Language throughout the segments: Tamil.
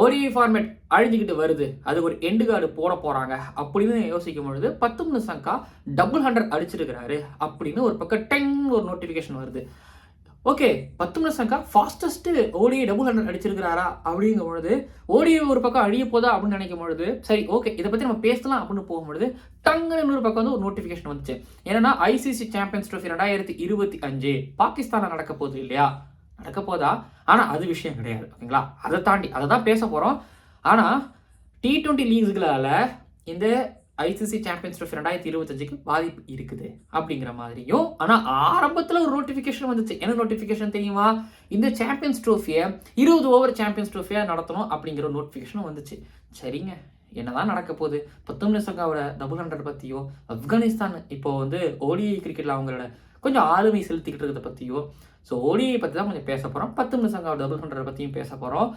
ஓடிஐ ஃபார்மேட் அழிஞ்சிக்கிட்டு வருது. அது ஒரு எண்டு கார்டு போட போகிறாங்க அப்படின்னு யோசிக்கும் பொழுது பத்து மணி சங்கா டபுள் ஹண்ட்ரட் அடிச்சிருக்கிறாரு அப்படின்னு ஒரு பக்கம் டெங் ஒரு நோட்டிஃபிகேஷன் வருது. ஓகே பத்து மணி Sanga fastest ODI double hundred அடிச்சிருக்கிறாரா அப்படிங்கும் பொழுது ஓடிஐ ஒரு பக்கம் அழிய போதா அப்படின்னு நினைக்கும் பொழுது சரி ஓகே இதை பற்றி நம்ம பேசலாம் அப்படின்னு போகும்பொழுது டங்குன்னு இன்னொரு பக்கம் வந்து ஒரு நோட்டிஃபிகேஷன் வந்துச்சு. ஏன்னா ஐசிசி சாம்பியன்ஸ் ட்ரோஃபி ரெண்டாயிரத்தி இருபத்தி அஞ்சு பாகிஸ்தானில் நடக்க போகுது இல்லையா? நடக்க போதா? ஆனால் அது விஷயம் கிடையாது ஓகேங்களா? அதை தாண்டி அதை தான் பேச போகிறோம் ஆனால் டி ட்வெண்ட்டி லீக்ஸ்களால் இந்த ஐசிசி சாம்பியன்ஸ் ட்ரோஃபி ரெண்டாயிரத்தி இருபத்தஞ்சுக்கு பாதிப்பு இருக்குது அப்படிங்கிற மாதிரியும் ஆனால் ஆரம்பத்தில் ஒரு நோட்டிஃபிகேஷன் வந்துச்சு. என்ன நோட்டிஃபிகேஷன் தெரியுமா? இந்த சாம்பியன்ஸ் ட்ரோஃபியை இருபது ஓவர் சாம்பியன்ஸ் ட்ரோஃபியாக நடத்தணும் அப்படிங்கிற ஒரு நோட்டிஃபிகேஷனும் வந்துச்சு. சரிங்க என்னதான் நடக்க போகுது? பத்தொன்பது சங்காவோட டபுள் ஹண்ட்ரட் பற்றியோ ஆப்கானிஸ்தான் இப்போ வந்து ஓடிஐ கிரிக்கெட்டில் அவங்களோட கொஞ்சம் ஆளுமை செலுத்திக்கிட்டு இருக்கிறத பற்றியோ ஸோ ஓடியை பற்றி தான் கொஞ்சம் பேச போகிறோம் பத்து நிமிஷம் டபுள் ஹண்ட்ரட் பற்றியும் பேச போகிறோம்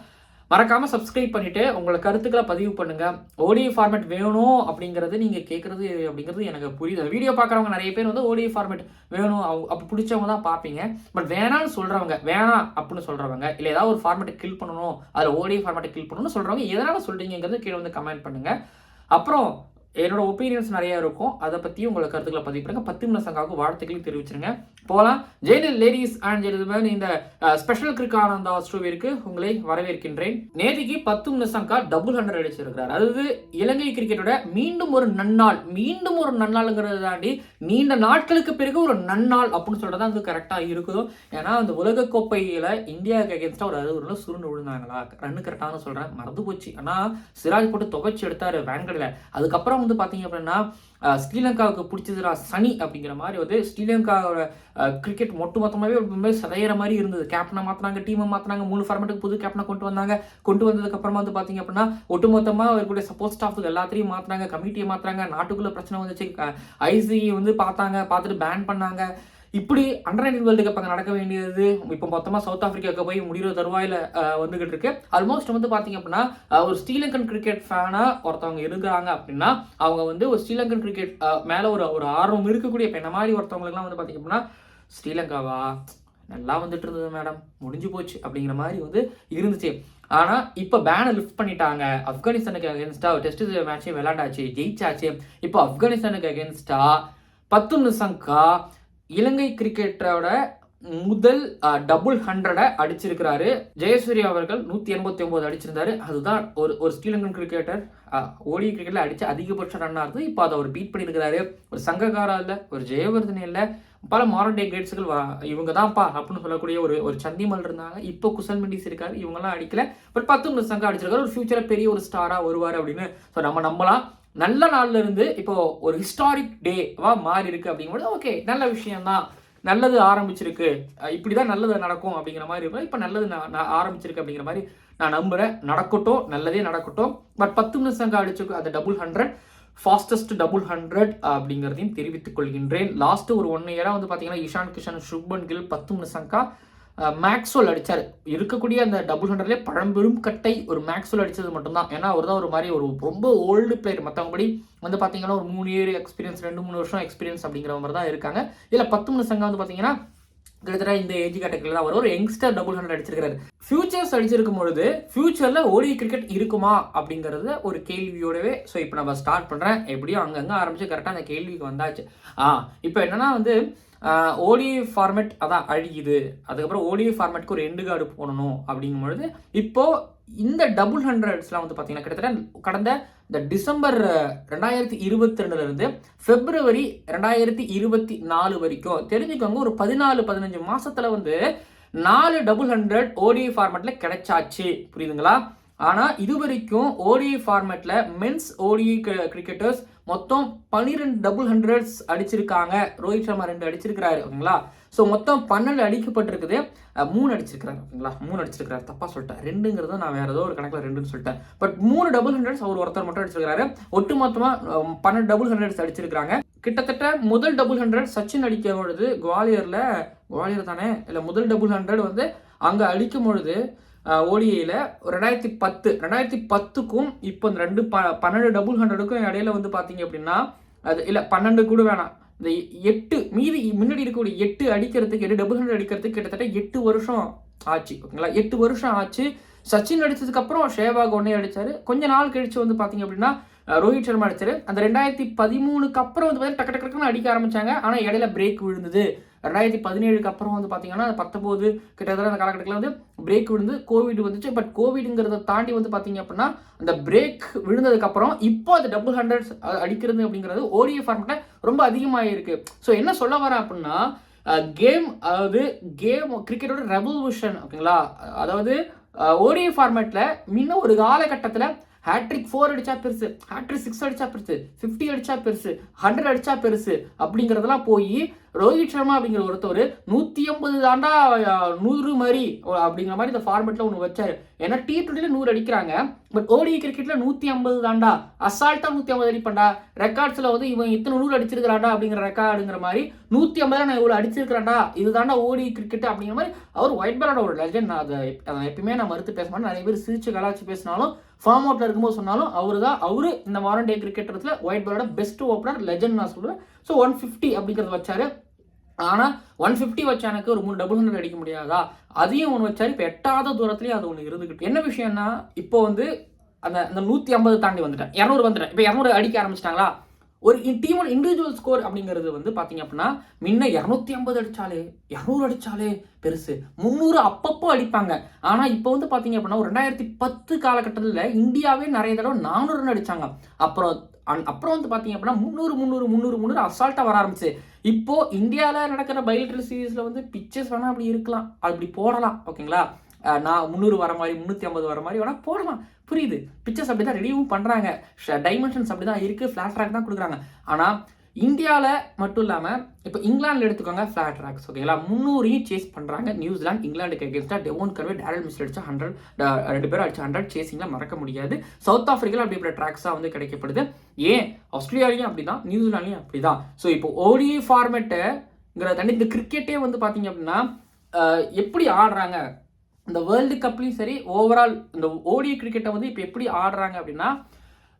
மறக்காமல் சப்ஸ்கிரைப் பண்ணிவிட்டு உங்களை கருத்துக்களை பதிவு பண்ணுங்கள் ஓடிஐ ஃபார்மேட் வேணும் அப்படிங்கிறது நீங்கள் கேட்குறது அப்படிங்கிறது எனக்கு புரியுது. வீடியோ பார்க்குறவங்க நிறைய பேர் வந்து ஓடிஐ ஃபார்மேட் வேணும். அவ- அப்ப பிடிச்சவங்க தான் பார்ப்பீங்க பட் வேணாம்னு சொல்கிறவங்க வேணாம் அப்படின்னு சொல்கிறவங்க இல்லை ஏதாவது ஒரு ஃபார்மேட்டை கில் பண்ணணும் அதில் ஓடிஐ ஃபார்மேட்டை கில் பண்ணணும்னு சொல்கிறவங்க எதனால் சொல்கிறீங்கிறது கீழே வந்து கமெண்ட் பண்ணுங்கள் அப்புறம் என்னோட ஒப்பீனியன்ஸ் நிறையா இருக்கும். அதை பற்றியும் உங்களை கருத்துக்களை பதிவு பண்ணுங்கள் பத்து நிமிஷம் சங்காவுக்கு வாழ்த்துக்களையும் தெரிவிச்சிருங்க. போகலாம் ஜெயிலில் லேடிஸ் அண்ட் ஜென்டில்மேன் இந்த ஸ்பெஷல் கிரிக் ஆனந்தா ஸ்டூவிற்கு உங்களை வரவேற்கின்றேன். நேதிக்கு பத்து நிசங்கா டபுள் ஹண்ட்ரட் அடிச்சிருக்கிறார். அதாவது இலங்கை கிரிக்கெட்டோட மீண்டும் ஒரு நன்னாள் மீண்டும் ஒரு நன்னாளுங்கிறத தாண்டி நீண்ட நாட்களுக்கு பிறகு ஒரு நன்னாள் அப்படின்னு சொல்றது அது கரெக்டாக இருக்குதோ? ஏன்னா அந்த உலக கோப்பையில் இந்தியாவுக்கு அகேன்ஸ்டாக ஒரு அறுபது ரன் சுருண்டு விழுந்தாங்களா? ரன்னு கரெக்டானு சொல்கிறேன் மறந்து போச்சு. ஆனால் சிராஜ் போட்டு துவைச்சு எடுத்தார் வேங்கடில் அதுக்கப்புறம் வந்து பார்த்தீங்க அப்படின்னா ஸ்ரீலங்காவுக்கு பிடிச்சதுடா சனி அப்படிங்கிற மாதிரி வந்து ஸ்ரீலங்காவோட கிரிக்கெட் மொட்டு மொத்தமாகவே ரொம்ப சதையிற மாதிரி இருந்தது. கேப்டனை மாற்றினாங்க டீமை மாற்றினாங்க மூணு ஃபார்மேட்டுக்கு புது கேப்டனை கொண்டு வந்தாங்க. கொண்டு வந்ததுக்கப்புறமா வந்து பார்த்தீங்க அப்படின்னா ஒட்டுமொத்தமாக அவர்களுடைய சப்போர்ட் ஸ்டாஃப் எல்லாத்தையும் மாற்றினாங்க கமிட்டியை மாற்றினாங்க நாட்டுக்குள்ளே பிரச்சனை வந்துச்சு. ஐசிஐ வந்து பார்த்தாங்க பார்த்துட்டு பேன் பண்ணாங்க. இப்படி அண்டர் நைன்டீன் வேர்ல்டு கப் அங்கே நடக்க வேண்டியது. இப்போ மொத்தமாக சவுத் ஆஃப்ரிக்காவுக்கு போய் முடிகிற தருவாயில் வந்துகிட்டு இருக்கு. ஆல்மோஸ்ட் வந்து பார்த்தீங்க அப்படின்னா ஒரு ஸ்ரீலங்கன் கிரிக்கெட் ஃபேனாக ஒருத்தவங்க இருக்கிறாங்க அப்படின்னா அவங்க வந்து ஒரு ஸ்ரீலங்கன் கிரிக்கெட் மேலே ஒரு ஒரு ஆர்வம் இருக்கக்கூடிய இப்போ என்ன மாதிரி ஒருத்தவங்களுக்குலாம் வந்து பார்த்தீங்க அப்படின்னா ஸ்ரீலங்காவா நல்லா வந்துட்டு இருந்தது மேடம் முடிஞ்சு போச்சு. அப்படிங்கிற மாதிரி வந்து இருந்துச்சு. ஆனால் இப்போ பேனை லிஃப்ட் பண்ணிட்டாங்க. ஆப்கானிஸ்தானுக்கு அகேன்ஸ்டாக டெஸ்ட் மேட்சே விளையாண்டாச்சு ஜெயிச்சாச்சு. இப்போ ஆப்கானிஸ்தானுக்கு அகேன்ஸ்டாக பத்து நிசங்கா இலங்கை கிரிக்கெட்டரோட முதல் டபுள் ஹண்ட்ரடை அடிச்சிருக்கிறாரு. ஜெயசூர்யா அவர்கள் நூற்றி எண்பத்தி ஒன்பது அடிச்சிருந்தாரு. அதுதான் ஒரு ஒரு ஸ்ரீலங்கன் கிரிக்கெட்டர் ஓடி கிரிக்கெட்டில் அடிச்ச அதிகபட்ச ரன்னாக இருந்தது இப்போ அதை அவர் பீட் பண்ணியிருக்கிறாரு. ஒரு சங்ககாரா இல்லை ஒரு ஜெயவர்தன் இல்லை பல மாரன் டே கிரேட்ஸுகள் இவங்க தான்ப்பா அப்படின்னு சொல்லக்கூடிய ஒரு ஒரு சந்திமல் இருந்தாங்க. இப்போ குசல் மெண்டிஸ் இருக்காரு. இவங்கெல்லாம் அடிக்கல. பட் பத்து நிமிஷம் சங்கம் அடிச்சிருக்காரு. ஒரு ஃபியூச்சரில் பெரிய ஒரு ஸ்டாராக வருவார் அப்படின்னு. ஸோ நம்ம நம்பலாம். நல்ல நாள்ல இருந்து இப்போ ஒரு ஹிஸ்டாரிக் டேவா மாறி இருக்கு அப்படிங்கும்போது ஓகே நல்ல விஷயம்தான். நல்லது ஆரம்பிச்சிருக்கு. இப்படிதான் நல்லது நடக்கும் அப்படிங்கிற மாதிரி இருக்கும் இப்போ நல்லது நான் ஆரம்பிச்சிருக்கு அப்படிங்கிற மாதிரி நான் நம்புறேன். நடக்கட்டும் நல்லதே நடக்கட்டும். பட் பத்து நிமிஷம் அடிச்சு அந்த double hundred fastest double hundred அப்படிங்கிறதையும் தெரிவித்துக் கொள்கின்றேன். லாஸ்ட் ஒரு ஒன் இயரா வந்து பார்த்தீங்கன்னா இஷான் கிஷன் சுப்மன் கில் பத்து நிமிஷங்கா? மேக்ஸ்வெல் அடித்தார் இருக்கக்கூடிய அந்த டபுள் ஹண்ட்ரட்லேயே பழம்பெரும் கட்டை ஒரு மேக்ஸ்வெல் அடித்தது மட்டும்தான். ஏன்னா அவர் தான் ஒரு மாதிரி ஒரு ரொம்ப ஓல்டு பிளேயர் மற்றவங்கபடி வந்து பார்த்தீங்கன்னா ஒரு மூணு இயர் எக்ஸ்பீரியன்ஸ் ரெண்டு மூணு வருஷம் எக்ஸ்பீரியன்ஸ் அப்படிங்கிற மாதிரி தான் இருக்காங்க. இதில் பத்து மணி சங்கம் வந்து பார்த்தீங்கன்னா கிட்டத்தட்ட இந்த ஏஜ் கேட்டகரியில் தான் வரும் ஒரு யங்ஸ்டர் டபுள் ஹண்ட்ரட் அடிச்சிருக்காரு. ஃபியூச்சர்ஸ் அடிச்சிருக்கும் பொழுது ஃபியூச்சரில் ஓடி கிரிக்கெட் இருக்குமா அப்படிங்கிறது ஒரு கேள்வியோடவே ஸோ இப்போ நம்ம ஸ்டார்ட் பண்ணுறேன் எப்படியும் அங்கங்கே ஆரம்பிச்சு கரெக்டாக அந்த கேள்விக்கு வந்தாச்சு. ஆ இப்போ என்னன்னா வந்து ஓடி ஃபார்மேட் அதான் அழியுது. அதுக்கப்புறம் ஓடி ஃபார்மேட்க்கு ஒரு எண்டு கார்டு போடணும் அப்படிங்கும் பொழுது இந்த டபுள் ஹண்ட்ரட்ஸ்லாம் வந்து பார்த்தீங்கன்னா கிட்டத்தட்ட கடந்த இந்த டிசம்பர் ரெண்டாயிரத்தி இருபத்தி ரெண்டுலேருந்து ஃபெப்ரவரி ரெண்டாயிரத்தி இருபத்தி நாலு வரைக்கும் தெரிஞ்சுக்கோங்க ஒரு பதினாலு பதினஞ்சு மாதத்தில் வந்து நாலு டபுள் ஹண்ட்ரட் ஓடிஐ ஃபார்மேட்டில் கிடைச்சாச்சு. புரியுதுங்களா? ஆனால் இது வரைக்கும் ஓடிஐ ஃபார்மேட்டில் மென்ஸ் ஓடிஐ கிரிக்கெட்டர்ஸ் மொத்தம் பன்னிரெண்டு டபுள் ஹண்ட்ரட்ஸ் அடிச்சிருக்காங்க. ரோஹித் சர்மா ரெண்டு அடிச்சிருக்கிறாரு ஓகேங்களா? ஸோ மொத்தம் பன்னெண்டு அடிக்கப்பட்டிருக்குது. மூணு அடிச்சிருக்கிறாரு ஓகேங்களா? மூணு அடிச்சிருக்கிறாரு. தப்பாக சொல்லிட்டேன். ரெண்டுங்கிறது நான் வேறு ஏதோ ஒரு கணக்கில் ரெண்டுன்னு சொல்லிட்டேன். பட் மூணு டபுள் ஹண்ட்ரட்ஸ் அவர் ஒருத்தர் மட்டும் அடிச்சிருக்காரு ஒட்டு மொத்தமாக பன்னெண்டு டபுள் ஹண்ட்ரட்ஸ் அடிச்சிருக்காங்க கிட்டத்தட்ட முதல் டபுள் ஹண்ட்ரட் சச்சின் அடிக்கும் பொழுது குவாலியரில் குவாலியர் தானே? இல்லை முதல் டபுள் ஹண்ட்ரட் வந்து அங்கே அடிக்கும் பொழுது ஓடிஐயில் ரெண்டாயிரத்தி பத்து ரெண்டாயிரத்தி பத்துக்கும் இப்போ இந்த ரெண்டு ப பன்னெண்டு டபுள் ஹண்ட்ரடுக்கும் இடையில வந்து பார்த்தீங்க அப்படின்னா அது இல்லை பன்னெண்டு கூட வேணாம். இந்த எட்டு மீதி முன்னாடி இருக்கக்கூடிய எட்டு அடிக்கிறதுக்கு எட்டு டபுள் ஹண்ட்ரட் அடிக்கிறதுக்கு கிட்டத்தட்ட எட்டு வருஷம் ஆச்சு ஓகேங்களா? எட்டு வருஷம் ஆச்சு. சச்சின் அடித்ததுக்கப்புறம் ஷேவாக் ஒன்னே அடித்தார் கொஞ்ச நாள் கழிச்சு வந்து பார்த்தீங்க அப்படின்னா ரோஹித் சர்மா அடித்தார் அந்த ரெண்டாயிரத்தி பதிமூணுக்கு அப்புறம் வந்து பார்த்தீங்கன்னா டக்கு டக்குன்னு அடிக்க ஆரம்பிச்சாங்க. ஆனால் இடையில பிரேக் விழுந்தது. ரெண்டாயிரத்தி பதினேழுக்கு அப்புறம் வந்து பார்த்தீங்கன்னா பத்தொம்போது கிட்டத்தட்ட அந்த காலகட்டத்தில் வந்து பிரேக் விழுந்து கோவிட் வந்துச்சு. பட் கோவிடுங்கிறத தாண்டி வந்து பார்த்தீங்க அப்படின்னா அந்த பிரேக் விழுந்ததுக்கப்புறம் இப்போ அது டபுள் ஹண்ட்ரட் அடிக்கிறது அப்படிங்கிறது ஓடிஏ ஃபார்மெட்டில் ரொம்ப அதிகமாகிருக்கு ஸோ என்ன சொல்ல வரேன் அப்படின்னா கேம் அதாவது கேம் கிரிக்கெட்டோட ரெவல்யூஷன் ஓகேங்களா? அதாவது ஓடிஏ ஃபார்மேட்டில் முன்ன ஒரு காலகட்டத்தில் ஹேட்ரிக் ஃபோர் அடிச்சா பெருசு ஹேட்ரிக் சிக்ஸ் அடிச்சா பெருசு ஃபிஃப்டி அடிச்சா பெருசு ஹண்ட்ரட் அடிச்சா பெருசு அப்படிங்கிறதெல்லாம் போய் ரோஹித் சர்மா அப்படிங்கிற ஒருத்தவர் நூற்றி ஐம்பது தாண்டா நூறு மாதிரி அப்படிங்கிற மாதிரி இந்த ஃபார்மெட்டில் ஒன்று வச்சார். ஏன்னா டி டுவெண்ட்டியில் நூறு அடிக்கிறாங்க. பட் ஓடி கிரிக்கெட்டில் நூற்றி ஐம்பது தாண்டா. அசால்ட்டாக நூற்றி ஐம்பது அடிப்பண்டா ரெக்கார்ட்ஸில் வந்து இவன் இத்தனை நூறு அடிச்சிருக்கிறாண்டா அப்படிங்கிற ரெக்கார்டுங்கிற மாதிரி நூற்றி ஐம்பது நான் இவ்வளோ அடிச்சிருக்கிறாண்டா இது தாண்டா ஓடி கிரிக்கெட் அப்படிங்கிற மாதிரி அவர் ஒயிட் பாலோட ஒரு லெஜண்ட் நான் அதை அதை எப்பயுமே நான் மறுத்து பேச மாட்டேன். நிறைய பேர் சிரிச்சு கலாச்சி பேசினாலும் ஃபார்ம் அவுட்டில் இருக்கும்போது சொன்னாலும் அவர் தான் அவரு இந்த மாடர்ன் டே ஒயிட் பாலோட பெஸ்ட் ஓப்பனர் லெஜண்ட் நான் சொல்லுவேன். ஸோ ஒன் ஃபிஃப்டி அப்படிங்கிறது வச்சாரு. ஆனால் ஒன் ஃபிஃப்டி வச்சானுக்கு ஒரு மூணு டபுள் ஹண்ட்ரட் அடிக்க முடியாதா? அதையும் ஒன்று வச்சாரு இப்போ எட்டாத தூரத்துலேயும் அது ஒன்று இருந்துக்கிட்டு என்ன விஷயம்னா இப்போ வந்து அந்த அந்த நூற்றி ஐம்பது தாண்டி வந்துட்டேன். இரநூறு வந்துட்டேன். இப்போ இரநூறு அடிக்க ஆரம்பிச்சிட்டாங்களா? ஒரு டீமோட இண்டிவிஜுவல் ஸ்கோர் அப்படிங்கிறது வந்து பார்த்தீங்க அப்படின்னா முன்ன இரநூத்தி ஐம்பது அடித்தாலே இரநூறு அடித்தாலே பெருசு. முந்நூறு அப்பப்போ அடிப்பாங்க. ஆனால் இப்போ வந்து பார்த்தீங்க அப்படின்னா ஒரு ரெண்டாயிரத்தி பத்து காலகட்டத்தில் இந்தியாவே நிறைய தடவை நானூறுன்னு அடித்தாங்க அடிச்சாங்க. அப்புறம் அப்புறம் வந்து பார்த்தீங்க அப்படின்னா முந்நூறு முந்நூறு முந்நூறு முந்நூறு அசால்ட்டாக வர ஆரம்பிச்சு. இப்போ இந்தியாவில் நடக்கிற பைலிட்டல் சீரீஸில் வந்து பிக்சர்ஸ் வேணால் அப்படி இருக்கலாம். அப்படி போடலாம் ஓகேங்களா? நான் முந்நூறு வர மாதிரி முந்நூற்றி ஐம்பது வர மாதிரி வேணால் போடலாம். புரியுது. பிக்சர்ஸ் அப்படி தான் ரெடியும் பண்ணுறாங்க டைமென்ஷன்ஸ் அப்படி தான் இருக்குது ஃப்ளாட் ட்ராக் தான் கொடுக்குறாங்க. ஆனால் இந்தியாவில் மட்டும் இல்லாமல் இப்போ இங்கிலாந்தில் எடுத்துக்கோங்க ஃப்ளாட் ட்ராக்ஸ் ஓகேங்களா முந்நூறையும் சேஸ் பண்ணுறாங்க நியூசிலாந்து இங்கிலாந்துக்கு எகேன்ஸ்டாக டெவோன் கர்வே டேரல் மிஸ் அடிச்சா ஹண்ட்ரட் ரெண்டு பேரும் அடிச்சா ஹண்ட்ரட் சேசிங்கில் மறக்க முடியாது. சவுத் ஆஃப்ரிக்காவில் அப்படிப்பட்ட ட்ராக்ஸாக வந்து கிடைக்கப்படுது. ஏன்? ஆஸ்திரேலியாலையும் அப்படி தான் நியூசிலாண்ட்லையும் அப்படிதான். ஸோ இப்போ ஓடிஐ ஃபார்மேட்டுங்கிற தண்ணி இந்த கிரிக்கெட்டே வந்து பார்த்தீங்க அப்படின்னா எப்படி ஆடுறாங்க? இந்த வேர்ல்டு கப்லையும் சரி ஓவரால் இந்த ஓடிஐ கிரிக்கெட்டை வந்து இப்போ எப்படி ஆடுறாங்க அப்படின்னா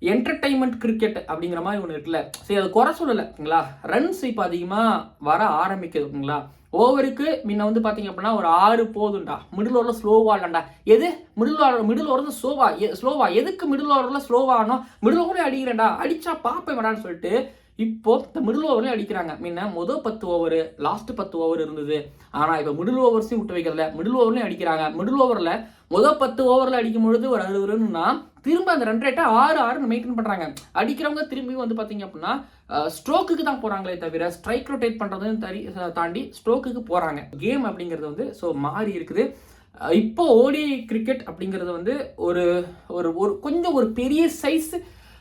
என்டர்டைன்மெண்ட் கிரிக்கெட் அப்படிங்கிற மாதிரி ஒன்று இருக்குல்ல. சரி அது குறை சொல்லலைங்களா ரன்ஸ் இப்போ அதிகமாக வர ஆரம்பிக்குதுங்களா? ஓவருக்கு முன்ன வந்து பார்த்தீங்க அப்படின்னா ஒரு ஆறு போதும்டா. மிடில் ஓவரில் ஸ்லோவாக இல்லைண்டா. எது? மிடில் ஓவர் மிடில் ஓவர் ஸ்லோவா ஸ்லோவா எதுக்கு மிடில் ஓவரில் ஸ்லோவா மிடில் ஓவரே அடிக்கிறேன்டா. அடித்தா பார்ப்பேன் வேடான்னு சொல்லிட்டு இப்போ இந்த மிடில் ஓவர்லேயும் அடிக்கிறாங்க. முன்ன மொதல் பத்து ஓவர் லாஸ்ட் பத்து ஓவர் இருந்தது. ஆனால் இப்போ மிடில் ஓவர்ஸையும் விட்டு வைக்கிறதுல மிடில் ஓவர்லையும் அடிக்கிறாங்க. மிடில் ஓவரில் முதல் பத்து ஓவரில் அடிக்கும் பொழுது ஒரு அறுபது ரன்னா திரும்ப அந்த ரன் ரேட்டை ஆறு ஆறு மெயின்டைன் பண்ணுறாங்க அடிக்கிறவங்க திரும்பி வந்து பார்த்தீங்க அப்படின்னா ஸ்ட்ரோக்குக்கு தான் போகிறாங்களே தவிர ஸ்ட்ரைக் ரொட்டேட் பண்ணுறதுன்னு தரி தாண்டி ஸ்ட்ரோக்குக்கு போகிறாங்க கேம் அப்படிங்கிறது வந்து ஸோ மாறி இருக்குது. இப்போ ஓடி கிரிக்கெட் அப்படிங்கிறது வந்து ஒரு ஒரு ஒரு கொஞ்சம் ஒரு பெரிய சைஸ்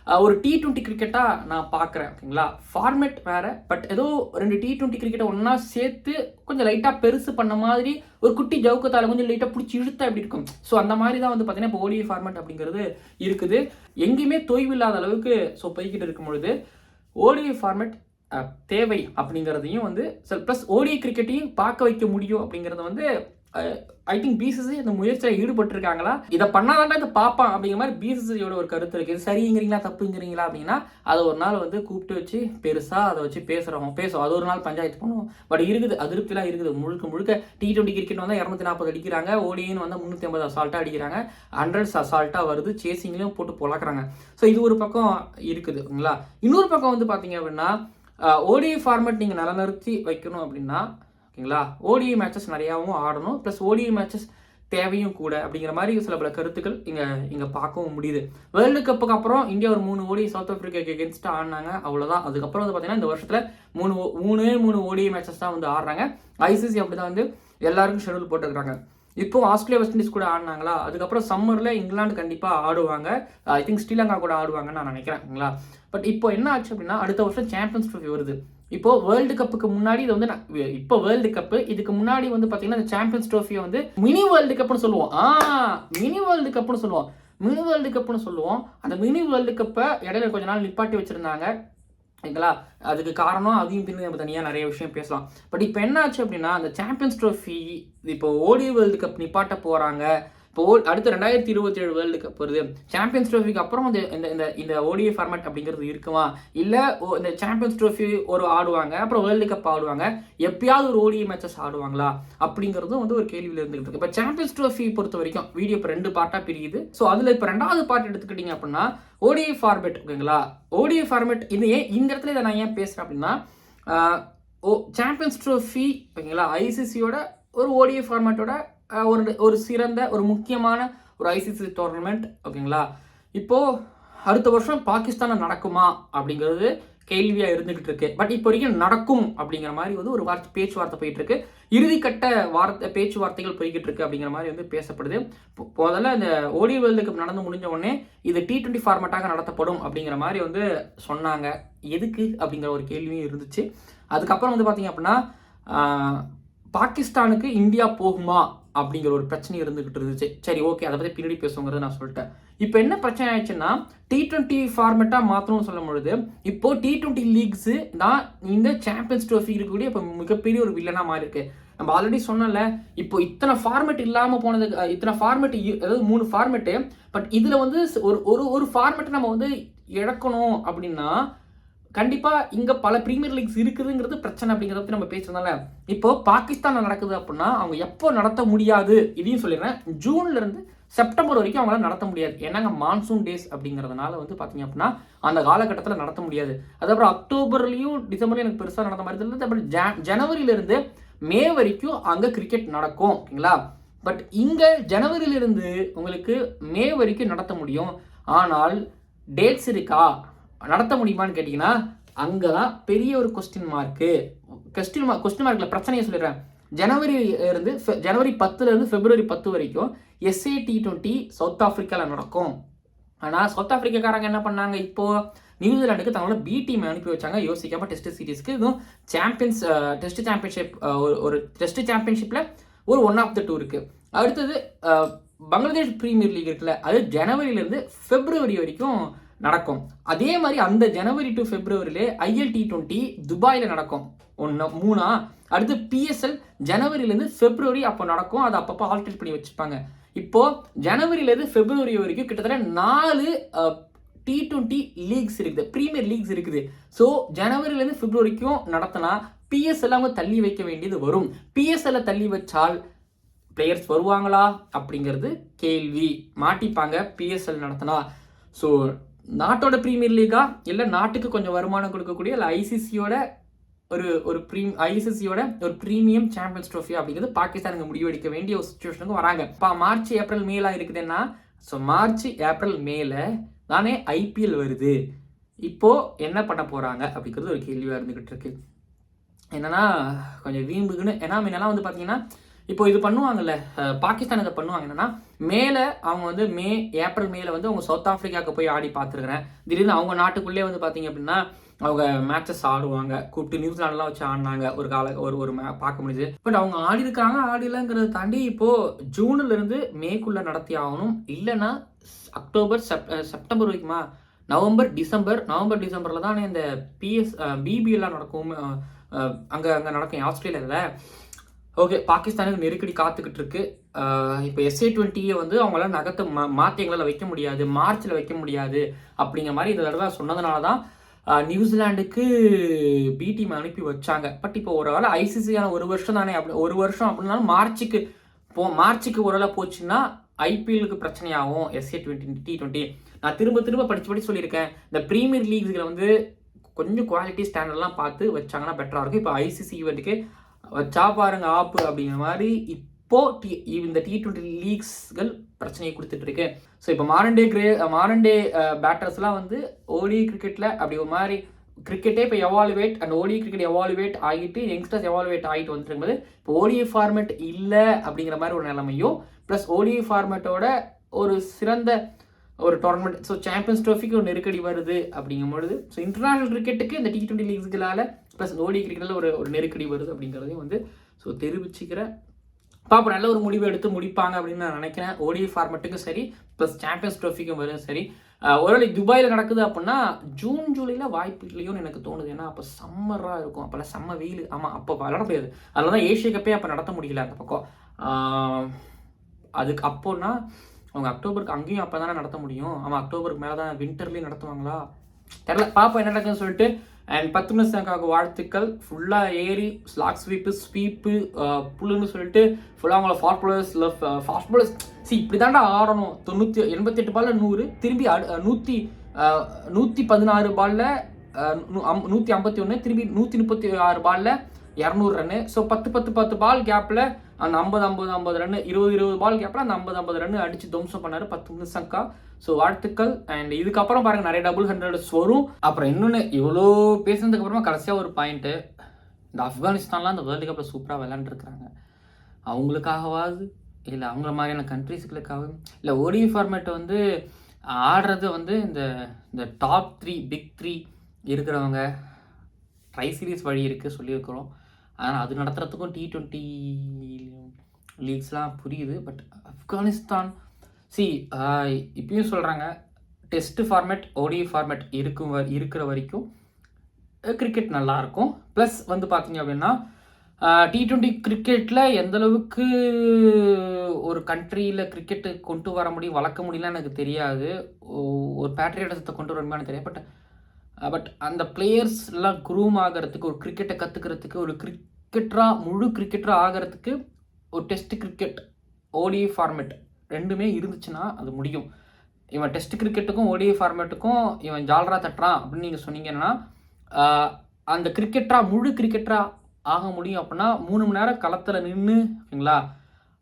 ஒரு டி டுவெண்ட்டி கிரிக்கெட்டாக நான் பார்க்குறேன் ஓகேங்களா? ஃபார்மேட் வேறு பட் ஏதோ ரெண்டு டி டுவெண்ட்டி கிரிக்கெட்டை ஒன்றா சேர்த்து கொஞ்சம் லைட்டாக பெருசு பண்ண மாதிரி ஒரு குட்டி ஜவுக்கத்தால் கொஞ்சம் லைட்டாக பிடிச்சி இழுத்தா எப்படி இருக்கும்? ஸோ அந்த மாதிரி தான் வந்து பார்த்தீங்கன்னா இப்போ ஓடிஐ ஃபார்மேட் அப்படிங்கிறது இருக்குது. எங்கேயுமே தொய்வு இல்லாத அளவுக்கு ஸோ போய்கிட்டு இருக்கும் பொழுது ஓடிஐ ஃபார்மேட் தேவை அப்படிங்கிறதையும் வந்து ப்ளஸ் ஓடிஐ கிரிக்கெட்டையும் பார்க்க வைக்க முடியும் அப்படிங்கிறத வந்து ஐ திங்க் பிசிசி இந்த முயற்சியில் ஈடுபட்டிருக்காங்களா? இதை பண்ணாதான் இதை பார்ப்பான் அப்படிங்கிற மாதிரி பிசிசியோட ஒரு கருத்து இருக்குது இது சரிங்கிறீங்களா தப்புங்கிறீங்களா அப்படின்னா அதை ஒரு நாள் வந்து கூப்பிட்டு வச்சு பெருசாக அதை வச்சு பேசுகிறோம் பேசுவோம் அது ஒரு நாள் பஞ்சாயத்து பண்ணுவோம். பட் இருக்குது அதிருப்திலாம் இருக்குது. முழுக்க முழுக்க டி டுவெண்ட்டி கிரிக்கெட் வந்தால் இரநூத்தி நாற்பது அடிக்கிறாங்க. ஓடின்னு வந்தால் முந்நூற்றி ஐம்பது அசால்ட்டாக அடிக்கிறாங்க. ஹண்ட்ரட்ஸ் அசால்ட்டாக வருது. சேசிங்லேயும் போட்டு பொழக்கிறாங்க. ஸோ இது ஒரு பக்கம் இருக்குதுங்களா இன்னொரு பக்கம் வந்து பார்த்தீங்க அப்படின்னா ஓடிஐ ஃபார்மேட் நீங்கள் நிலநிறுத்தி வைக்கணும் அப்படின்னா ஓகேங்களா? ஓடிஐ மேட்சஸ் நிறையாவும் ஆடணும். ப்ளஸ் ஓடிஐ மேட்சஸ் தேவையும் கூட அப்படிங்கிற மாதிரி சில பல கருத்துக்கள் இங்கே இங்கே பார்க்கவும் முடியுது. வேர்ல்டு கப்புக்கு அப்புறம் இந்தியா ஒரு மூணு ஓடி சவுத் ஆஃப்ரிக்காக்கு எகென்ஸ்ட் ஆடினாங்க. அவ்வளோதான் அதுக்கப்புறம் வந்து பார்த்தீங்கன்னா இந்த வருஷத்தில் மூணு ஓ- மூணு ஓடிஐ மேட்சஸ் தான் வந்து ஆடுறாங்க. ஐசிசி அப்படி தான் வந்து எல்லாருக்கும் ஷெடியூல் போட்டுருக்காங்க இப்போ ஆஸ்திரேலியா வெஸ்ட் இண்டீஸ் கூட ஆடினாங்களா? அதுக்கப்புறம் சம்மரில் இங்கிலாந்து கண்டிப்பாக ஆடுவாங்க. ஐ திங்க் ஸ்ரீலங்கா கூட ஆடுவாங்கன்னு நான் நினைக்கிறேன். பட் இப்போ என்ன ஆச்சு அப்படின்னா அடுத்த வருஷம் சாம்பியன்ஸ் ட்ரோஃபி வருது. இப்போ வேர்ல்டு கப்புக்கு முன்னாடி இது வந்து நான் இப்போ வேர்ல்டு கப்பு இதுக்கு முன்னாடி வந்து பார்த்தீங்கன்னா இந்த சாம்பியன்ஸ் ட்ரோஃபியை வந்து மினி வேர்ல்டு கப்னு சொல்லுவோம். ஆ மினி வேர்ல்டு கப்னு சொல்லுவோம். மினி வேர்ல்டு கப்னு சொல்லுவோம். அந்த மினி வேர்ல்டு கப்பை இடையில கொஞ்ச நாள் நிப்பாட்டி வச்சிருந்தாங்க. சரிங்களா அதுக்கு காரணம் அதையும் பின்னு நம்ம தனியாக நிறைய விஷயம் பேசலாம். பட் இப்போ என்ன ஆச்சு அப்படின்னா அந்த சாம்பியன்ஸ் ட்ரோஃபி இப்போ ஓடி வேர்ல்டு கப் நிப்பாட்ட போகிறாங்க இப்போ அடுத்த ரெண்டாயிரத்தி இருபத்தி ஏழு வேர்ல்டு கப் வருது சாம்பியன்ஸ் ட்ரோஃபிக்கு அப்புறம் இந்த இந்த இந்த ஓடிஐ ஃபார்மேட் அப்படிங்கிறது இருக்குமா? இல்லை இந்த சாம்பியன்ஸ் ட்ரோஃபி ஒரு ஆடுவாங்க அப்புறம் வேர்ல்டு கப் ஆடுவாங்க எப்பயாவது ஒரு ஓடிஐ மேட்சஸ் ஆடுவாங்களா? அப்படிங்கிறதும் வந்து ஒரு கேள்வியில் இருந்துகிட்டு இருக்கு. இப்போ சாம்பியன்ஸ் ட்ரோஃபி பொறுத்த வரைக்கும் வீடியோ இப்போ ரெண்டு பார்ட்டாக பிரியுது. ஸோ அதில் இப்போ ரெண்டாவது பார்ட் எடுத்துக்கிட்டிங்க அப்படின்னா ஓடிஐ ஃபார்மேட் ஓகேங்களா? ஓடிஐ ஃபார்மேட் இது ஏன் இந்த இடத்துல இதை நான் ஏன் பேசுகிறேன் அப்படின்னா ஓ சாம்பியன்ஸ் ட்ரோஃபி ஓகேங்களா? ஐசிசியோட ஒரு ஓடிஐ ஃபார்மேட்டோட ஒரு ஒரு சிறந்த ஒரு முக்கியமான ஒரு ஐசிசி டோர்னமெண்ட் ஓகேங்களா? இப்போது அடுத்த வருஷம் பாகிஸ்தானில் நடக்குமா அப்படிங்கிறது கேள்வியாக இருந்துகிட்டு இருக்கு. பட் இப்போ வரைக்கும் நடக்கும் அப்படிங்கிற மாதிரி வந்து ஒரு வார்த்தை பேச்சுவார்த்தை போயிட்டு இருக்கு இறுதிக்கட்ட வார்த்தை பேச்சுவார்த்தைகள் போய்கிட்டு இருக்கு அப்படிங்கிற மாதிரி வந்து பேசப்படுது. முதல்ல இந்த ஓடி வேர்ல்டு கப் நடந்து முடிஞ்ச உடனே இது டி டுவெண்ட்டி ஃபார்மேட்டாக நடத்தப்படும் அப்படிங்கிற மாதிரி வந்து சொன்னாங்க. எதுக்கு அப்படிங்கிற ஒரு கேள்வியும் இருந்துச்சு. அதுக்கப்புறம் வந்து பார்த்தீங்க அப்படின்னா பாகிஸ்தானுக்கு இந்தியா போகுமா அப்படிங்கிற ஒரு பிரச்சனை இருந்துகிட்டு இருந்துச்சு. சரி ஓகே அதை பற்றி பின்னாடி பேசுங்கிறத நான் சொல்லிட்டேன். இப்போ என்ன பிரச்சனை ஆயிடுச்சுன்னா டி டுவெண்ட்டி ஃபார்மேட்டாக மாற்றணும்னு சொல்லும் பொழுது இப்போ டி டுவெண்ட்டி லீக்ஸ் தான் இந்த சாம்பியன்ஸ் ட்ரோஃபி இருக்கக்கூடிய இப்போ மிகப்பெரிய ஒரு வில்லனாக மாறி இருக்கு நம்ம ஆல்ரெடி சொன்னல இப்போ இத்தனை ஃபார்மேட் இல்லாமல் போனது இத்தனை ஃபார்மேட் அதாவது மூணு ஃபார்மேட்டு பட் இதில் வந்து ஒரு ஒரு ஒரு ஃபார்மேட்டை நம்ம வந்து இழக்கணும் அப்படின்னா கண்டிப்பாக இங்கே பல ப்ரீமியர் லீக்ஸ் இருக்குதுங்கிறது பிரச்சனை அப்படிங்கிறத பற்றி நம்ம பேசுறதுனால இப்போ பாகிஸ்தானில் நடக்குது அப்படின்னா அவங்க எப்போ நடத்த முடியாது இதையும் சொல்லிடுறேன். ஜூன்லேருந்து செப்டம்பர் வரைக்கும் அவங்களால நடத்த முடியாது. ஏன்னாங்க மான்சூன் டேஸ் அப்படிங்கிறதுனால வந்து பார்த்தீங்க அப்படின்னா அந்த காலகட்டத்தில் நடத்த முடியாது. அதுக்கப்புறம் அக்டோபர்லேயும் டிசம்பர்லயும் எனக்கு பெருசாக நடந்த மாதிரி தெரியல. அப்புறம் ஜா- மே வரைக்கும் அங்கே கிரிக்கெட் நடக்கும் ஓகேங்களா? பட் இங்கே ஜனவரியிலிருந்து உங்களுக்கு மே வரைக்கும் நடத்த முடியும். ஆனால் டேட்ஸ் இருக்கா? நடத்த முடியுமான்னு கேட்டிங்கன்னா அங்கே தான் பெரிய ஒரு question mark question mark question மார்க்கில் பிரச்சனையை சொல்லிடுறேன். ஜனவரி இருந்து ஃபெ- ஜனவரி பத்துலேருந்து பிப்ரவரி பத்து வரைக்கும் எஸ்ஏ டி டுவெண்ட்டி சவுத் ஆஃப்ரிக்காவில் நடக்கும். ஆனால் சவுத் ஆஃப்ரிக்காக்காரங்க என்ன பண்ணாங்க இப்போது நியூசிலாண்டுக்கு தங்களோட பி டீம் அனுப்பி வச்சாங்க. யோசிக்காமல் டெஸ்ட் சீரிஸ்க்கு இதுவும் சாம்பியன்ஸ் டெஸ்ட் சாம்பியன்ஷிப் ஒரு டெஸ்ட் சாம்பியன்ஷிப்பில் ஒரு ஒன் ஆஃப் த டூ இருக்கு. அடுத்தது பங்களாதேஷ் ப்ரீமியர் லீக் இருக்குல்ல அது ஜனவரியிலேருந்து ஃபெப்ரவரி வரைக்கும் நடக்கும். அதே மாதிரி அந்த ஜனவரி டு பிப்ரவரியிலே ஐஎல் டி டுவெண்ட்டி துபாயில் நடக்கும். ஒன்று மூணா அடுத்து பிஎஸ்எல் ஜனவரியிலேருந்து பிப்ரவரி அப்போ நடக்கும். அதை அப்பப்போ ஆல்டர்ட் பண்ணி வச்சுப்பாங்க இப்போ ஜனவரியிலேருந்து பிப்ரவரி வரைக்கும் கிட்டத்தட்ட நாலு டி டுவெண்ட்டி லீக்ஸ் இருக்குது. ப்ரீமியர் லீக்ஸ் இருக்குது. ஸோ ஜனவரியிலேருந்து பிப்ரவரிக்கும் நடத்தினா பிஎஸ்எல் அவங்க தள்ளி வைக்க வேண்டியது வரும். பிஎஸ்எல்ல தள்ளி வச்சால் பிளேயர்ஸ் வருவாங்களா? அப்படிங்கிறது கேள்வி. மாட்டிப்பாங்க. பிஎஸ்எல் நடத்தினா. ஸோ நாட்டோட ப்ரீமியர் லீகா இல்லை நாட்டுக்கு கொஞ்சம் வருமானம் கொடுக்கக்கூடிய இல்லை ஐசிசியோட ஒரு ஒரு ப்ரீம் ஐசிசியோட ஒரு ப்ரீமியம் சாம்பியன்ஸ் ட்ரோஃபி அப்படிங்கிறது பாகிஸ்தானுக்கு முடிவெடுக்க வேண்டிய ஒரு சுச்சுவேஷனுக்கு வராங்க. இப்போ மார்ச் ஏப்ரல் மேலா இருக்குதுன்னா ஸோ மார்ச் ஏப்ரல் மேல தானே ஐபிஎல் வருது. இப்போ என்ன பண்ண போறாங்க அப்படிங்கிறது ஒரு கேள்வியாக இருந்துகிட்டு இருக்கு. என்னன்னா கொஞ்சம் வீம்புக்குன்னு ஏன்னா முன்னெல்லாம் வந்து பார்த்தீங்கன்னா இப்போ இது பண்ணுவாங்கல்ல பாகிஸ்தான் இதை பண்ணுவாங்க என்னன்னா மேலே அவங்க வந்து மே ஏப்ரல் மேல வந்து அவங்க சவுத் ஆப்பிரிக்காவுக்கு போய் ஆடி பார்த்துருக்குறேன். திடீர்னு அவங்க நாட்டுக்குள்ளே வந்து பார்த்தீங்க அப்படின்னா அவங்க மேட்சஸ் ஆடுவாங்க. கூப்பிட்டு நியூசிலாண்டெலாம் வச்சு ஆடினாங்க. ஒரு கால ஒரு ஒரு மே பார்க்க முடியுது பட் அவங்க ஆடி இருக்காங்க ஆடிலங்கிறத தாண்டி இப்போது ஜூன்ல இருந்து நடத்தி ஆகணும். இல்லைன்னா அக்டோபர் செப் செப்டம்பர் வரைக்குமா? நவம்பர் டிசம்பர் நவம்பர் டிசம்பரில் தான் இந்த பிஎஸ் பிபிஎல்லாம் நடக்கும். அங்கே அங்கே நடக்கும். ஆஸ்திரேலியாவில் ஓகே பாகிஸ்தானுக்கு நெருக்கடி காத்துக்கிட்டு இருக்கு இப்போ எஸ்ஏ டுவெண்ட்டியை வந்து அவங்களால நகர்த்த மா மாற்றி எங்களால் வைக்க முடியாது மார்ச்சில் வைக்க முடியாது அப்படிங்கிற மாதிரி இந்த தடவை சொன்னதுனால தான் நியூசிலாண்டுக்கு பி டீம் அனுப்பி வச்சாங்க. பட் இப்போ ஒரு வேளை ஐசிசியான ஒரு வருஷம் தானே அப்படி ஒரு வருஷம் அப்படின்னாலும் மார்ச்சுக்கு போ மார்ச்சுக்கு ஒரு வேளை போச்சுன்னா ஐபிஎலுக்கு பிரச்சனையாகும் எஸ்ஏ டுவெண்ட்டி டி டுவெண்ட்டி நான் திரும்ப திரும்ப படித்து படிச்சு சொல்லியிருக்கேன். இந்த ப்ரீமியர் லீக்ஸில் வந்து கொஞ்சம் குவாலிட்டி ஸ்டாண்டர்ட்லாம் பார்த்து வச்சாங்கன்னா பெட்டராக இருக்கும். இப்போ ஐசிசி ஈவெண்ட்டுக்கு வச்சா பாருங்க ஆப்பு அப்படிங்கிற மாதிரி இப்போ டி இந்த டி டுவெண்ட்டி லீக்ஸ்கள் பிரச்சனையை கொடுத்துட்டு இருக்கு ஸோ இப்போ மாரண்டே கிரே மாரண்டே பேட்டர்ஸ்லாம் வந்து ஓடி கிரிக்கெட்டில் அப்படி ஒரு மாதிரி கிரிக்கெட்டே இப்போ evaluate and ODI cricket evaluate ஆகிட்டு யங்ஸ்டர்ஸ் எவாலுவேட் ஆகிட்டு வந்துருக்கும்போது இப்போ ஓடிஐ ஃபார்மேட் இல்லை அப்படிங்கிற மாதிரி ஒரு நிலைமையும் ப்ளஸ் ஓடிஐ ஃபார்மேட்டோட ஒரு சிறந்த ஒரு டோர்னமெண்ட் ஸோ சாம்பியன்ஸ் ட்ரோஃபிக்கு ஒரு நெருக்கடி வருது அப்படிங்கும்பொழுது ஸோ இன்டர்நேஷனல் கிரிக்கெட்டுக்கு இந்த டி டுவெண்ட்டி லீக்ஸ்களால் ப்ளஸ் ஓடி கிரிக்கெட்டில் ஒரு ஒரு நெருக்கடி வருது அப்படிங்கிறதையும் வந்து ஸோ தெரிவிச்சுக்கிற பாப்போம் நல்ல ஒரு முடிவு எடுத்து முடிப்பாங்க அப்படின்னு நான் நினைக்கிறேன். ஓடி ஃபார்மெட்டுக்கும் சரி ப்ளஸ் சாம்பியன்ஸ் ட்ரோஃபிக்கும் வரும் சரி. ஒருவேளை துபாயில் நடக்குது அப்படின்னா ஜூன் ஜூலையில் வாய்ப்பு இல்லையோன்னு எனக்கு தோணுது. ஏன்னா அப்போ சம்மராக இருக்கும். அப்போல்லாம் செம்ம வெயில். ஆமாம் அப்போ விளாட முடியாது. அதில் தான் ஏஷிய கப்பே அப்போ நடத்த முடியல அந்த பக்கம். அதுக்கு அப்போனா அவங்க அக்டோபருக்கு அங்கேயும் அப்போ தானே நடத்த முடியும்? ஆமாம் அக்டோபருக்கு மேலே தான் வின்டர்லேயும் நடத்துவாங்களா? தெரில பாப்பா என்ன நடக்குன்னு சொல்லிட்டு அண்ட் பத்து நிமிஷத்துக்காக வாழ்த்துக்கள். ஃபுல்லாக ஏறி ஸ்லாக் ஸ்வீப்பு ஸ்வீப்பு புல்லுன்னு சொல்லிட்டு ஃபுல்லாக அவங்கள ஃபாஸ்ட் பாலர்ஸ் ஃபாஸ்ட் பாலர்ஸ் சி இப்படி தாண்டா ஆடணும். தொண்ணூற்றி எண்பத்தெட்டு பாலில் நூறு திரும்பி அடு நூற்றி நூற்றி பதினாறு பாலில் நூற்றி ஐம்பத்தி ஒன்று திரும்பி நூற்றி முப்பத்தி ஆறு பாலில் இரநூறு ரன்னு ஸோ பத்து பத்து பத்து பால் கேப்பில் அந்த ஐம்பது ஐம்பது ஐம்பது ரன் இருபது இருபது பால் கேப்பில் அந்த ஐம்பது ஐம்பது ரன் அடித்து துவம்சம் பண்ணார் பத்து நிமிஷம்க்கா ஸோ வாழ்த்துக்கள். அண்ட் இதுக்கப்புறம் பாருங்கள் நிறைய டபுள் ஹண்ட்ரட்ஸ் வரும். அப்புறம் இன்னொன்று இவ்வளோ பேசுனதுக்கு அப்புறமா கடைசியாக ஒரு பாயிண்ட்டு இந்த ஆப்கானிஸ்தான்லாம் இந்த வேர்ல்டு கப்பில் சூப்பராக விளாண்டுருக்குறாங்க அவங்களுக்காகவாது? இல்லை அவங்கள மாதிரியான கண்ட்ரீஸுகளுக்காக இல்லை ஓடி ஃபார்மேட் வந்து ஆடுறது வந்து இந்த இந்த டாப் த்ரீ பிக் த்ரீ இருக்கிறவங்க ட்ரை சீரிஸ் வழி இருக்குது சொல்லியிருக்கிறோம். ஆனால் அது நடத்துகிறதுக்கும் டி ட்வெண்ட்டி லீக்ஸ்லாம் புரியுது பட் ஆப்கானிஸ்தான் சி இப்பயும் சொல்கிறாங்க டெஸ்ட் ஃபார்மேட் ஓடி ஃபார்மேட் இருக்கும் வ- இருக்கிற வரைக்கும் கிரிக்கெட் நல்லாயிருக்கும் ப்ளஸ் வந்து பார்த்தீங்க அப்படின்னா டி ட்வெண்ட்டி கிரிக்கெட்டில் எந்தளவுக்கு ஒரு கண்ட்ரியில் கிரிக்கெட்டு கொண்டு வர முடியும் வளர்க்க முடியலன்னு எனக்கு தெரியாது. ஒ- ஒரு பேட்ரியட்டத்தை கொண்டு வரணுமான்னு தெரியாது பட் Uh, பட் அந்த பிளேயர்ஸ் எல்லாம் க்ரூம் ஆகிறதுக்கு ஒரு கிரிக்கெட்டை கற்றுக்கிறதுக்கு ஒரு கிரிக்கெட்டராக முழு கிரிக்கெட்டராக ஆகிறதுக்கு ஒரு டெஸ்ட் கிரிக்கெட் ஓடிஐ ஃபார்மேட் ரெண்டுமே இருந்துச்சுன்னா அது முடியும். இவன் டெஸ்ட் கிரிக்கெட்டுக்கும் ஓடிஐ ஃபார்மேட்டுக்கும் இவன் ஜாலரா தட்டுறான் அப்படின்னு நீங்கள் சொன்னீங்கன்னா uh, அந்த கிரிக்கெட்டராக முழு கிரிக்கெட்டராக ஆக முடியும் அப்படின்னா மூணு மணி நேரம் களத்தில் நின்று ஓகேங்களா?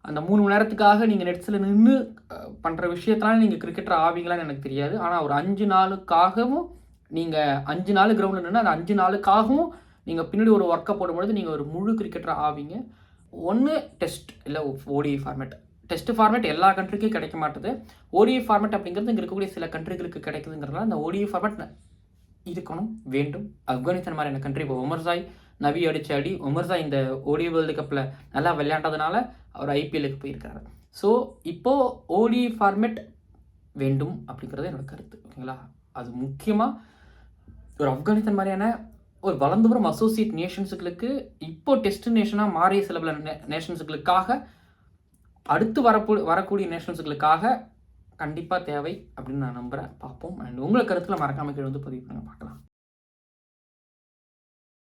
அந்த மூணு மணி நேரத்துக்காக நீங்கள் நெட்ஸில் நின்று uh, பண்ணுற விஷயத்தெல்லாம் நீங்கள் கிரிக்கெட்டர் ஆவீங்களான்னு எனக்கு தெரியாது. ஆனால் ஒரு அஞ்சு நாளுக்காகவும் நீங்கள் அஞ்சு நாள் கிரவுண்டில் நின்று அந்த அஞ்சு நாளுக்காகவும் நீங்கள் பின்னாடி ஒரு ஒர்க்கை போடும்பொழுது நீங்கள் ஒரு முழு கிரிக்கெட்டராக ஆவீங்க. ஒன்று டெஸ்ட் இல்லை ஓடிஐ ஃபார்மேட் டெஸ்ட் ஃபார்மேட் எல்லா கண்ட்ரிக்கும் கிடைக்க மாட்டுது. ஓடிஐ ஃபார்மேட் அப்படிங்கிறது இங்கே இருக்கக்கூடிய சில கண்ட்ரிகளுக்கு கிடைக்குதுங்கிறதுனால அந்த ஓடிஐ ஃபார்மேட் இருக்கணும் வேண்டும். ஆப்கானிஸ்தான் மாதிரியான கண்ட்ரி இப்போ உமர்சாய் நவி அடிச்ச அடி உமர்சாய் இந்த ஓடி வேர்ல்டு கப்பில் நல்லா விளையாண்டதுனால அவர் ஐபிஎல்லுக்கு போயிருக்காரு. ஸோ இப்போது ஓடி ஃபார்மேட் வேண்டும் அப்படிங்கிறது என்னோடய கருத்து. ஓகேங்களா? அது முக்கியமாக ஒரு ஆப்கானிஸ்தான் மாதிரியான ஒரு வளர்ந்து வரும் அசோசியேட் நேஷன்ஸுகளுக்கு இப்போ டெஸ்டினேஷனாக மாறிய சில பல நேஷன்ஸுகளுக்காக அடுத்து வரப்போ வரக்கூடிய நேஷன்ஸுகளுக்காக கண்டிப்பாக தேவை அப்படின்னு நான் நம்புகிறேன் பார்ப்போம். அண்ட் உங்களை கருத்தில் மறக்காமல் கீழே வந்து பதிவு பண்ணுங்கள் பார்க்கலாம்.